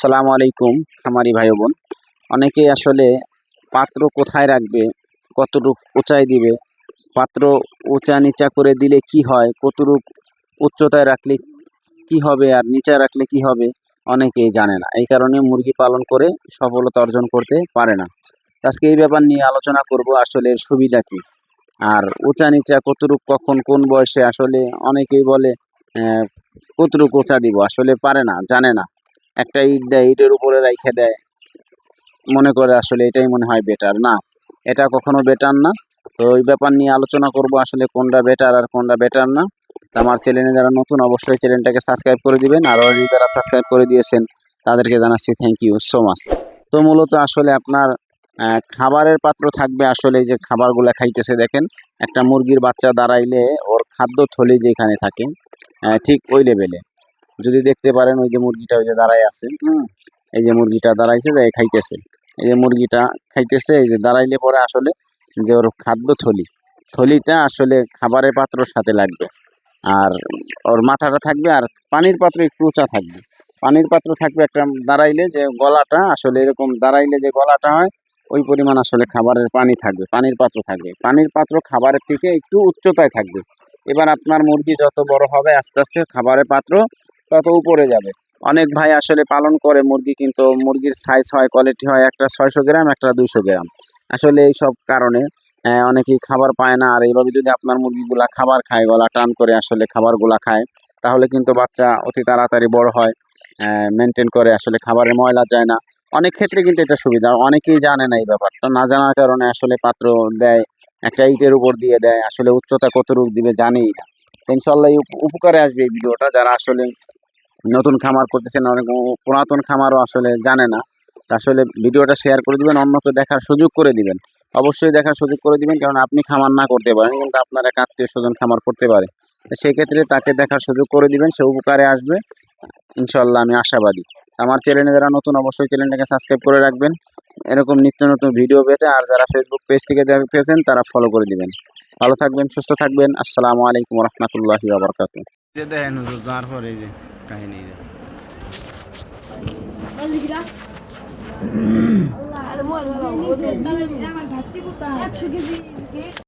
সালামু আলাইকুম, খামারি ভাই বোন। অনেকেই আসলে পাত্র কোথায় রাখবে, কতটুক উঁচাই দিবে, পাত্র উঁচা নিচা করে দিলে কি হয়, কতটুক উচ্চতায় রাখলে কি হবে আর নিচা রাখলে কি হবে, অনেকেই জানে না। এই কারণে মুরগি পালন করে সফলতা অর্জন করতে পারে না। আজকে এই ব্যাপার নিয়ে আলোচনা করব আসলে সুবিধা কি। আর উঁচা নিচা কতটুক, কখন, কোন বয়সে, আসলে অনেকেই বলে কতটুক উঁচা দিব, আসলে পারে না, জানে না। একটা ইট দেয়, ইটের উপরে রাইখে দেয়। মনে করে আসলে এটাই মনে হয় বেটার না? এটা কখনো বেটার না। তো ওই ব্যাপার নিয়ে আলোচনা করব আসলে কোনটা বেটার আর কোনটা বেটার না। আমার চ্যানেলে যারা নতুন, অবশ্যই চ্যানেলটাকে সাবস্ক্রাইব করে দিবেন। আর অলরেডি যারা সাবস্ক্রাইব করে দিয়েছেন, তাদেরকে জানাচ্ছি থ্যাংক ইউ সো মাচ তো মূলত আসলে আপনার খাবারের পাত্র থাকবে আসলে যে খাবারগুলো খাইতেছে দেখেন। একটা মুরগির বাচ্চা দাঁড়াইলে ওর খাদ্য থলি যেখানে থাকে ঠিক ওই লেভেলে যদি দেখতে পারেন ওই যে মুরগিটা ওই যে দাঁড়ায় আছে এই যে মুরগিটা দাঁড়াইছে যে খাইতেছে। এই যে মুরগিটা খাইতেছে, এই যে দাঁড়াইলে পরে আসলে যে ওর খাদ্য থলি, থলিটা আসলে খাবারের পাত্রর সাথে লাগবে। আর ওর মাথাটা থাকবে আর পানির পাত্র একটু উঁচা থাকবে। পানির পাত্র থাকবে একটা দাঁড়াইলে যে গলাটা, আসলে এরকম দাঁড়াইলে যে গলাটা হয়, ওই পরিমাণ আসলে খাবারের পানি থাকবে, পানির পাত্র থাকবে। পানির পাত্র খাবারের থেকে একটু উচ্চতায় থাকবে। এবার আপনার মুরগি যত বড় হবে, আস্তে আস্তে খাবারের পাত্র তত উপরে যাবে। অনেক ভাই আসলে পালন করে মুরগি, কিন্তু মুরগির সাইজ হয় কোয়ালিটি হয় একটা ছয়শো গ্রাম, একটা দুইশো গ্রাম। আসলে এই সব কারণে অনেকেই খাবার পায় না। আর এইভাবে যদি আপনার মুরগিগুলা খাবার খায়, গলা টান করে আসলে খাবারগুলা খায়, তাহলে কিন্তু বাচ্চা অতি তাড়াতাড়ি বড় হয় মেনটেন করে আসলে খাবারে ময়লা যায় না। অনেক ক্ষেত্রে কিন্তু এটা সুবিধা, অনেকেই জানে না এই ব্যাপারটা। না জানার কারণে আসলে পাত্র দেয়, একটা ইটের উপর দিয়ে দেয়, আসলে উচ্চতা কত রূপ দিবে জানেই না। ইনশাল্লাহ উপ- উপকারে আসবে এই ভিডিওটা, যারা আসলে নতুন খামার করতেছেন, অনেক পুরাতন খামারও আসলে জানে না। আসলে ভিডিওটা শেয়ার করে দিবেন, অন্যকে দেখার সুযোগ করে দিবেন। অবশ্যই দেখার সুযোগ করে দিবেন, কারণ আপনি খামার না করতে পারেন, কিন্তু আপনার এক আত্মীয় স্বজন খামার করতে পারে। তো সেই ক্ষেত্রে তাকে দেখার সুযোগ করে দিবেন, সে উপকারে আসবে। ইনশাল্লাহ আমি আশাবাদী। আমার চ্যানেলে যারা নতুন, অবশ্যই চ্যানেলটাকে সাবস্ক্রাইব করে রাখবেন। এরকম নিত্য নতুন ভিডিও পেতে আর যারা ফেসবুক পেজ থেকে দেখতেছেন, তারা ফলো করে দিবেন। ভালো থাকবেন, সুস্থ থাকবেন। আসসালামু আলাইকুম রহমতুল্লাহি আবরকাত দেখেন পরে যে কাহিনী এই যে। আল্লাহ আর মর একশো কেজি।